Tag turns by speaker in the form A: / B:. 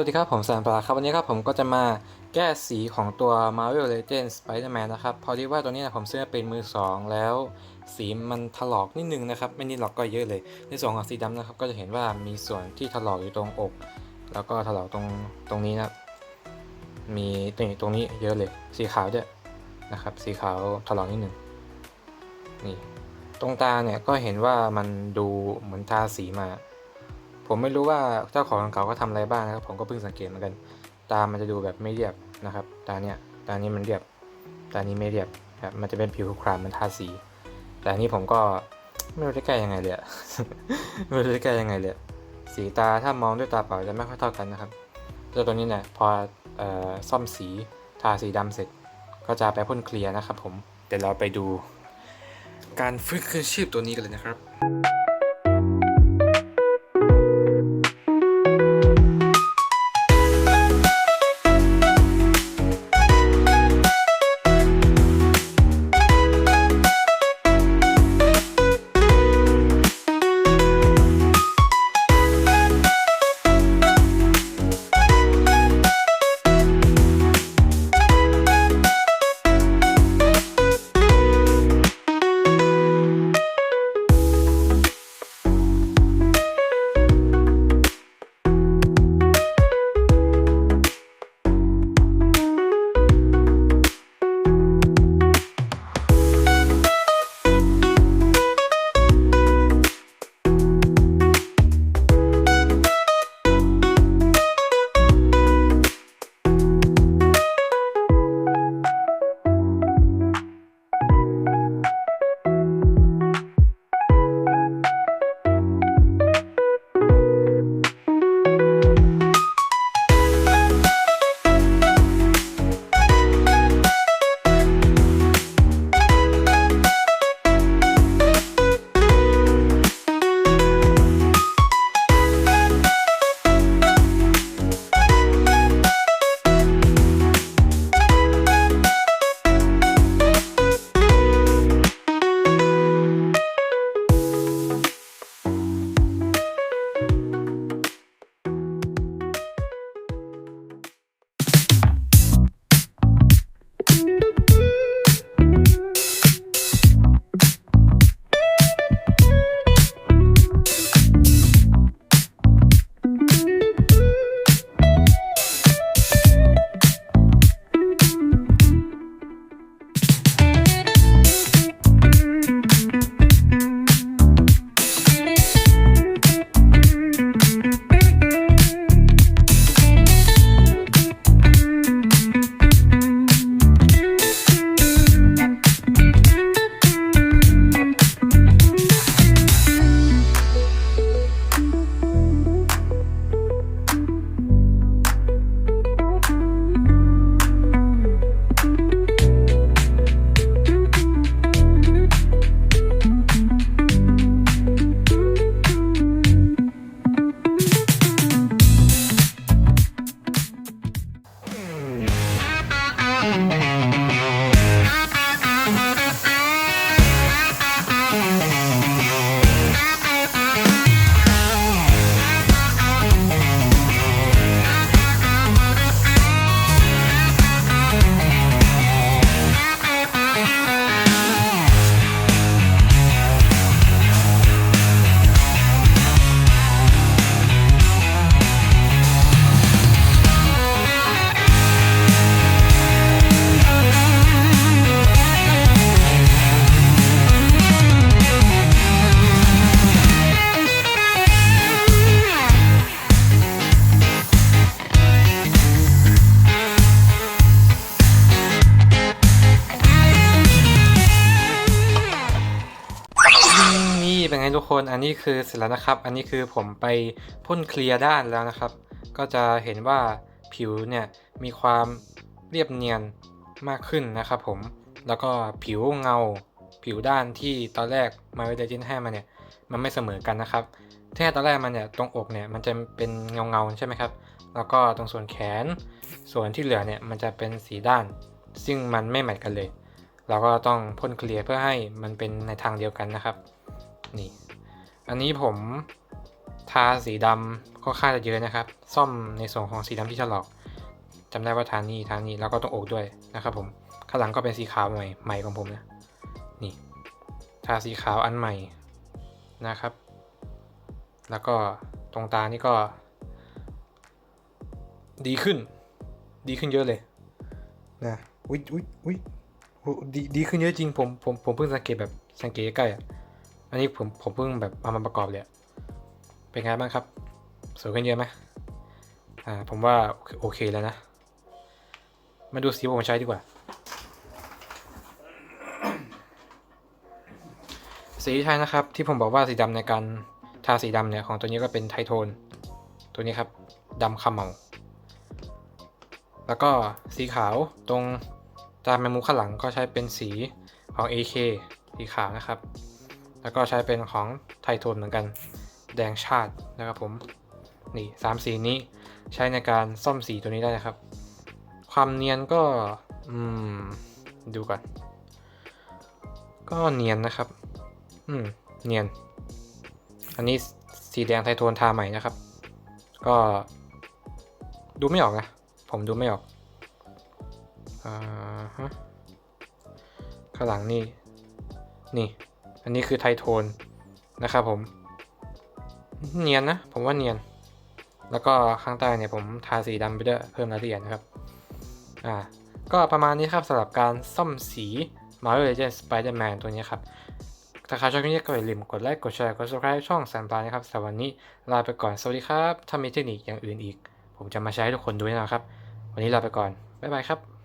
A: วัสดีครับ ผมแซมปลาครับ วันนี้ครับผมก็จะมาแก้สีของตัว Marvel Legends Spider-Man นะครับ พอดีว่าตัวนี้นะผมซื้อมาเป็นมือ 2 แล้ว สีมันถลอกนิดนึงนะครับ ไม่นิดหรอกก็เยอะเลย ในส่วนของสีดำนะครับ ก็จะเห็นว่ามีส่วนที่ถลอกอยู่ตรงอก แล้วก็ถลอกตรงตรงนี้นะมีตรงนี้ตรงนี้เยอะเลย สีขาวด้วยนะครับ สีขาวถลอกนิดนึงนี่ตรงตาเนี่ยก็เห็นว่ามันดูเหมือนทาสีมา ผมไม่รู้ว่าเจ้าของเขาก็ทำอะไรบ้างนะครับ ผมก็เพิ่งสังเกตเหมือนกัน ตามันจะดูแบบไม่เรียบนะครับ ตาเนี่ยตานี้มันเรียบ ตานี้ไม่เรียบครับ มันจะเป็นผิวครามมันทาสี แต่อันนี้ผมก็ไม่รู้จะแก้ยังไงเลยอะไม่รู้จะแก้ยังไงเลยสีตาถ้ามองด้วยตาเปล่าจะไม่ค่อยเท่ากันนะครับเจ้าตัวนี้เนี่ยพอออซ่อมสีทาสีดำเสร็จ ก็จะไปพ่นเคลียร์นะครับผมเดี๋ยวเราไปดู การฟื้นคืนชีพตัวนี้กันเลยนะครับ นไงทุกคนอันนี้คือเสร็จแล้วนะครับ อันนี้คือผมไปพ่นเคลียร์ด้านแล้วนะครับ ก็จะเห็นว่าผิวเนี่ยมีความเรียบเนียนมากขึ้นนะครับผม แล้วก็ผิวเงา ผิวด้านที่ตอนแรกมาวิดจินให้มาเนี่ยมันไม่เสมอกันนะครับแค่ตอนแรกมันเนี่ยตรงอกเนี่ยมันจะเป็นเงาเงาใช่ไหมครับ แล้วก็ตรงส่วนแขน ส่วนที่เหลือเนี่ยมันจะเป็นสีด้าน ซึ่งมันไม่แมทกันเลย เราก็ต้องพ่นเคลียร์เพื่อให้มันเป็นในทางเดียวกันนะครับ นี่ อันนี้ผมทาสีดำก็ค่าจะเยอะนะครับ ซ่อมในส่วนของสีดำที่ถลอกจำได้ว่าทานี่ทานี่แล้วก็ตรงอกด้วยนะครับผมข้างหลังก็เป็นสีขาวใหม่ใหม่ของผมนะนี่ ทาสีขาวอันใหม่นะครับ แล้วก็ตรงตานี่ก็ ดีขึ้น ดีขึ้นเยอะเลยนะอุ้ยอุ้ยอุ้ยดีดีขึ้นเยอะจริงผมผมผมเพิ่งสังเกตแบบสังเกตใกล้อะ อันนี้ผมผมเพิ่งแบบเอามาประกอบเลยเป็นไงบ้างครับ สวยขึ้นเยอะไหมอ่าผมว่าโอเคแล้วนะ มาดูสีผมใช้ดีกว่า สีใช้นะครับ ที่ผมบอกว่าสีดำในการทาสีดำเนี่ยของตัวนี้ก็เป็นไทโทน ตัวนี้ครับดำขมเมาแล้วก็สีขาวตรงจานแมมุมข้างหลังก็ใช้เป็นสีของ AK สีขาวนะครับ แล้วก็ใช้เป็นของไทโทนเหมือนกัน แดงชาตินะครับผม นี่สามสีนี้ใช้ในการซ่อมสีตัวนี้ได้นะครับ ความเนียนก็อืมดูก่อน ก็เนียนนะครับ อืมเนียน อันนี้สีแดงไทโทนทาใหม่นะครับ ก็ดูไม่ออกนะ ผมดูไม่ออกอ่าฮะข้างหลังนี่ นี่ อันนี้คือไทโทนนะครับผม เนียนนะ ผมว่าเนียน แล้วก็ข้างใต้เนี่ยผมทาสีดำไปด้วยเพิ่มรายละเอียดนะครับ อ่า ก็ประมาณนี้ครับสำหรับการซ่อมสี Marvel Legends Spider-Man ตัวนี้ครับ ถ้าใครชอบคลิปนี้ก็อย่าลืมกดไลค์กดแชร์กด subscribe ช่องแซมปลานะครับสำหรับวันนี้ลาไปก่อนสวัสดีครับ ถ้ามีเทคนิคอย่างอื่นอีก ผมจะมาใช้ให้ทุกคนดูแน่นอนครับ วันนี้ลาไปก่อนบ๊ายบายครับ